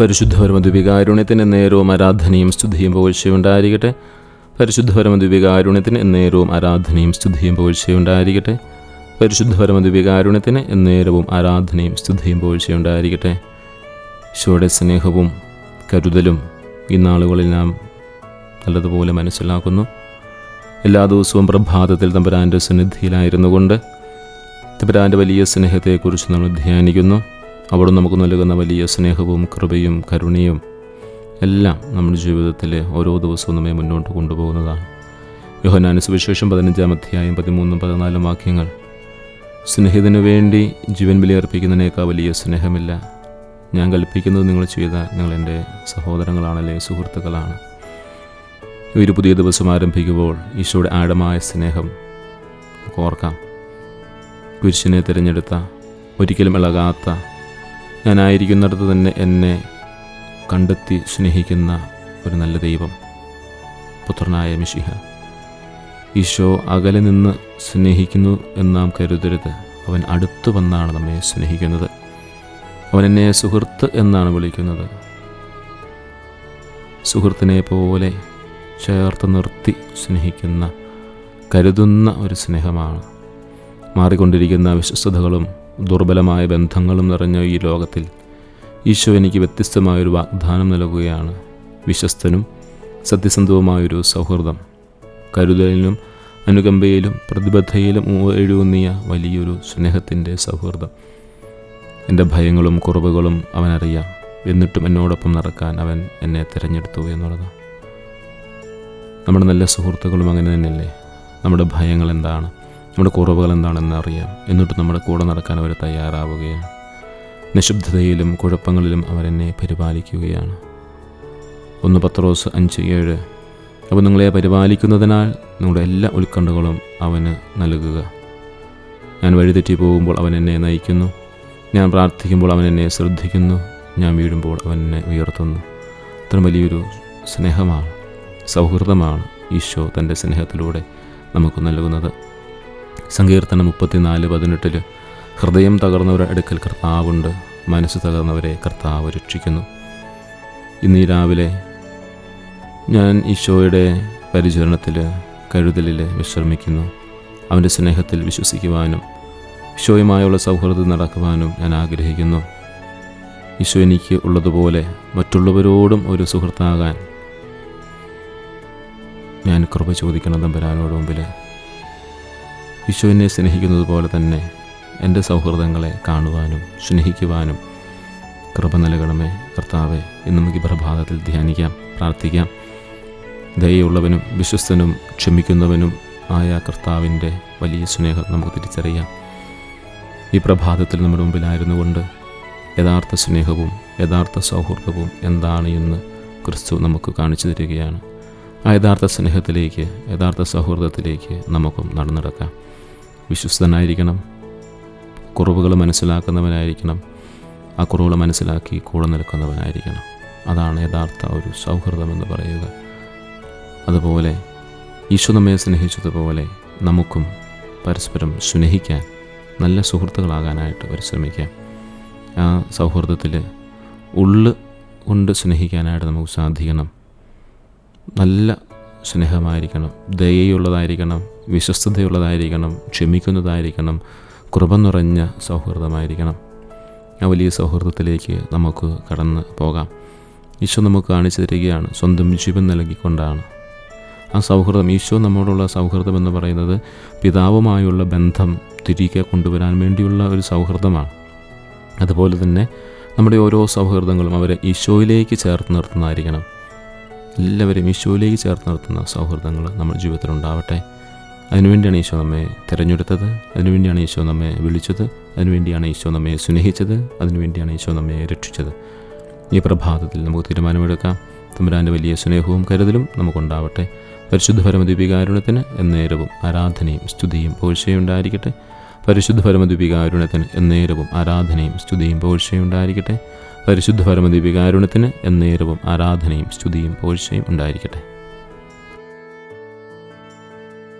പരിശുദ്ധ പരമദ്വികാരുണ്യത്തിന് നേരവും ആരാധനയും സ്തുതിയും പുകഴ്ചയുണ്ടായിരിക്കട്ടെ പരിശുദ്ധ പരമദ്വികാരുണ്യത്തിന് നേരവും ആരാധനയും സ്തുതിയും പുകഴ്ചയുണ്ടായിരിക്കട്ടെ പരിശുദ്ധ പരമദ്വികാരുണ്യത്തിന് നേരവും ആരാധനയും സ്തുതിയും പുകഴ്ചയുണ്ടായിരിക്കട്ടെ ഈശോയുടെ സ്നേഹവും കരുതലും ഈ നാം നല്ലതുപോലെ മനസ്സിലാക്കുന്നു. എല്ലാ ദിവസവും പ്രഭാതത്തിൽ തമ്പുരാന്റെ സന്നിധിയിലായിരുന്നു കൊണ്ട് തമ്പുരാന്റെ വലിയ സ്നേഹത്തെക്കുറിച്ച് നമ്മൾ ധ്യാനിക്കുന്നു. അവിടെ നമുക്ക് നൽകുന്ന വലിയ സ്നേഹവും കൃപയും കരുണയും എല്ലാം നമ്മുടെ ജീവിതത്തിലെ ഓരോ ദിവസവും നമ്മെ മുന്നോട്ട് കൊണ്ടുപോകുന്നതാണ്. യോഹനാനു സുവിശേഷം പതിനഞ്ചാം അധ്യായം പതിമൂന്നും പതിനാലും വാക്യങ്ങൾ. സ്നേഹിതനു വേണ്ടി ജീവൻ ബലിയർപ്പിക്കുന്നതിനേക്കാൾ വലിയ സ്നേഹമില്ല. ഞാൻ കൽപ്പിക്കുന്നത് നിങ്ങൾ ചെയ്താൽ നിങ്ങൾ എന്റെ സഹോദരങ്ങളാണല്ലേ സുഹൃത്തുക്കളാണ്. ഒരു പുതിയ ദിവസം ആരംഭിക്കുമ്പോൾ ഈശോയുടെ ആഴമായ സ്നേഹം. ഓർക്കാം. കുരിശിനെ തിരഞ്ഞെടുത്ത ഒരിക്കലും ഇളകാത്ത ഞാനായിരിക്കുന്നിടത്ത് തന്നെ എന്നെ കണ്ടെത്തി സ്നേഹിക്കുന്ന ഒരു നല്ല ദൈവം പുത്രനായ മിഷിഹ ഈശോ അകലെ നിന്ന് സ്നേഹിക്കുന്നു എന്ന് നാം കരുതരുത്. അവൻ അടുത്ത് വന്നാണ് നമ്മെ സ്നേഹിക്കുന്നത്. അവൻ എന്നെ സുഹൃത്ത് എന്നാണ് വിളിക്കുന്നത്. സുഹൃത്തിനെ പോലെ ചേർത്ത് നിർത്തി സ്നേഹിക്കുന്ന കരുതുന്ന ഒരു സ്നേഹമാണ്. മാറിക്കൊണ്ടിരിക്കുന്ന വിശ്വസ്തതകളും ദുർബലമായ ബന്ധങ്ങളും നിറഞ്ഞ ഈ ലോകത്തിൽ ഈശോ എനിക്ക് വ്യത്യസ്തമായൊരു വാഗ്ദാനം നൽകുകയാണ്. വിശ്വസ്തനും സത്യസന്ധവുമായൊരു സൗഹൃദം. കരുതലിനും അനുകമ്പയിലും പ്രതിബദ്ധയിലും എഴുകുന്നിയ വലിയൊരു സ്നേഹത്തിന്റെ സൗഹൃദം. എന്റെ ഭയങ്ങളും കുറവുകളും അവനറിയാം. എന്നിട്ടും എന്നോടൊപ്പം നടക്കാൻ അവൻ എന്നെ തിരഞ്ഞെടുത്തു എന്നുള്ളതാണ് നമ്മുടെ നല്ല സുഹൃത്തുക്കളും അങ്ങനെ തന്നെയല്ലേ? നമ്മുടെ ഭയങ്ങൾ എന്താണ്? നമ്മുടെ കുറവുകൾ എന്താണെന്ന് അറിയാം. എന്നിട്ട് നമ്മുടെ കൂടെ നടക്കാൻ അവർ തയ്യാറാവുകയാണ്. നിശബ്ദതയിലും കുഴപ്പങ്ങളിലും അവരെന്നെ പരിപാലിക്കുകയാണ്. ഒന്ന് പത്രോസ് അഞ്ച് ഏഴ്. അപ്പോൾ നിങ്ങളെ പരിപാലിക്കുന്നതിനാൽ നിങ്ങളുടെ എല്ലാ ഉത്കണ്ഠകളും അവന് നൽകുക. ഞാൻ വഴിതെറ്റി പോകുമ്പോൾ അവൻ എന്നെ നയിക്കുന്നു. ഞാൻ പ്രാർത്ഥിക്കുമ്പോൾ അവൻ എന്നെ ശ്രദ്ധിക്കുന്നു. ഞാൻ വീഴുമ്പോൾ അവൻ എന്നെ ഉയർത്തുന്നു. അത്ര വലിയൊരു സ്നേഹമാണ് സൗഹൃദമാണ് ഈശോ തന്റെ സ്നേഹത്തിലൂടെ നമുക്ക് നൽകുന്നത്. സങ്കീർത്തനം മുപ്പത്തിനാല് പതിനെട്ടിൽ ഹൃദയം തകർന്നവരെ അടുക്കൽ കർത്താവുണ്ട് മനസ്സ് തകർന്നവരെ കർത്താവ് രക്ഷിക്കുന്നു. ഇന്ന് രാവിലെ ഞാൻ ഈശോയുടെ പരിചരണത്തിൽ കരുതലിൽ വിശ്രമിക്കുന്നു. അവന്റെ സ്നേഹത്തിൽ വിശ്വസിക്കുവാനും ഈശോയുമായുള്ള സൗഹൃദം നടക്കുവാനും ഞാൻ ആഗ്രഹിക്കുന്നു. ഈശോ എനിക്ക് ഉള്ളതുപോലെ മറ്റുള്ളവരോടും ഒരു സുഹൃത്താകാൻ ഞാൻ കൃപ ചോദിക്കണം തമ്പരാനോട് മുമ്പിൽ ഈശോ എന്നെ സ്നേഹിക്കുന്നത് പോലെ തന്നെ എന്റെ സൗഹൃദങ്ങളെ കാണുവാനും സ്നേഹിക്കുവാനും കൃപ നൽകണമേ. കർത്താവെ എന്ന് നമുക്ക് ഈ പ്രഭാതത്തിൽ ധ്യാനിക്കാം പ്രാർത്ഥിക്കാം. ദയുള്ളവനും വിശ്വസ്തനും ക്ഷമിക്കുന്നവനും ആയ കർത്താവിന്റെ വലിയ സ്നേഹം നമുക്ക് തിരിച്ചറിയാം. ഈ പ്രഭാതത്തിൽ നമ്മുടെ മുമ്പിലായിരുന്നു കൊണ്ട് യഥാർത്ഥ സ്നേഹവും യഥാർത്ഥ സൗഹൃദവും എന്താണ് എന്ന് ക്രിസ്തു നമുക്ക് കാണിച്ചു തരികയാണ്. ആ യഥാർത്ഥ സ്നേഹത്തിലേക്ക് യഥാർത്ഥ സൗഹൃദത്തിലേക്ക് നമുക്കും നടന്നിടക്കാം വിശ്വസ്തനായിരിക്കണം. കുറവുകൾ മനസ്സിലാക്കുന്നവനായിരിക്കണം. ആ കുറവുകൾ മനസ്സിലാക്കി കൂടെ നിൽക്കുന്നവനായിരിക്കണം. അതാണ് യഥാർത്ഥ ഒരു സൗഹൃദമെന്ന് പറയുക. അതുപോലെ ഈശോ നമ്മെ സ്നേഹിച്ചതുപോലെ നമുക്കും പരസ്പരം സ്നേഹിക്കാൻ നല്ല സുഹൃത്തുക്കളാകാനായിട്ട് പരിശ്രമിക്കാം. ആ സൗഹൃദത്തിൽ ഉള്ളു കൊണ്ട് സ്നേഹിക്കാനായിട്ട് നമുക്ക് സാധിക്കണം. നല്ല സ്നേഹമായിരിക്കണം ദയയുള്ളതായിരിക്കണം വിശ്വസ്തതയുള്ളതായിരിക്കണം ക്ഷമിക്കുന്നതായിരിക്കണം കൃപ നിറഞ്ഞ സൗഹൃദമായിരിക്കണം. ആ വലിയ സൗഹൃദത്തിലേക്ക് നമുക്ക് കടന്ന് പോകാം. ഈശോ നമുക്ക് കാണിച്ചു തരികയാണ് സ്വന്തം ജീവൻ നൽകിക്കൊണ്ടാണ്. ആ സൗഹൃദം ഈശോ നമ്മോടുള്ള സൗഹൃദം എന്ന് പറയുന്നത് പിതാവുമായുള്ള ബന്ധം തിരികെ കൊണ്ടുവരാൻ വേണ്ടിയുള്ള ഒരു സൗഹൃദമാണ്. അതുപോലെ തന്നെ നമ്മുടെ ഓരോ സൗഹൃദങ്ങളും അവരെ ഈശോയിലേക്ക് ചേർത്ത് നിർത്തുന്നതായിരിക്കണം. എല്ലാവരും ഈശോയിലേക്ക് ചേർത്ത് നിർത്തുന്ന സൗഹൃദങ്ങൾ നമ്മുടെ ജീവിതത്തിൽ ഉണ്ടാവട്ടെ. അതിനുവേണ്ടിയാണ് ഈശോ നമ്മെ തിരഞ്ഞെടുത്തത്. അതിനുവേണ്ടിയാണ് ഈശോ നമ്മെ വിളിച്ചത്. അതിനുവേണ്ടിയാണ് ഈശോ നമ്മെ സ്നേഹിച്ചത്. അതിനുവേണ്ടിയാണ് ഈശോ നമ്മെ രക്ഷിച്ചത്. ഈ പ്രഭാതത്തിൽ നമുക്ക് തീരുമാനമെടുക്കാം. തമ്പുരാന്റെ വലിയ സ്നേഹവും കരുതലും നമുക്കുണ്ടാവട്ടെ. പരിശുദ്ധ പരമദീപികാരുണ്യത്തിന് എന്നേരവും ആരാധനയും സ്തുതിയും പോഴ്ചയും ഉണ്ടായിരിക്കട്ടെ. പരിശുദ്ധ പരമദീപികാരുണ്യത്തിന് എന്നേരവും ആരാധനയും സ്തുതിയും പോഴ്ചയും ഉണ്ടായിരിക്കട്ടെ. പരിശുദ്ധ പരമദീപികാരുണ്യത്തിന് എന്നേരവും ആരാധനയും സ്തുതിയും പോഴ്ചയും ഉണ്ടായിരിക്കട്ടെ.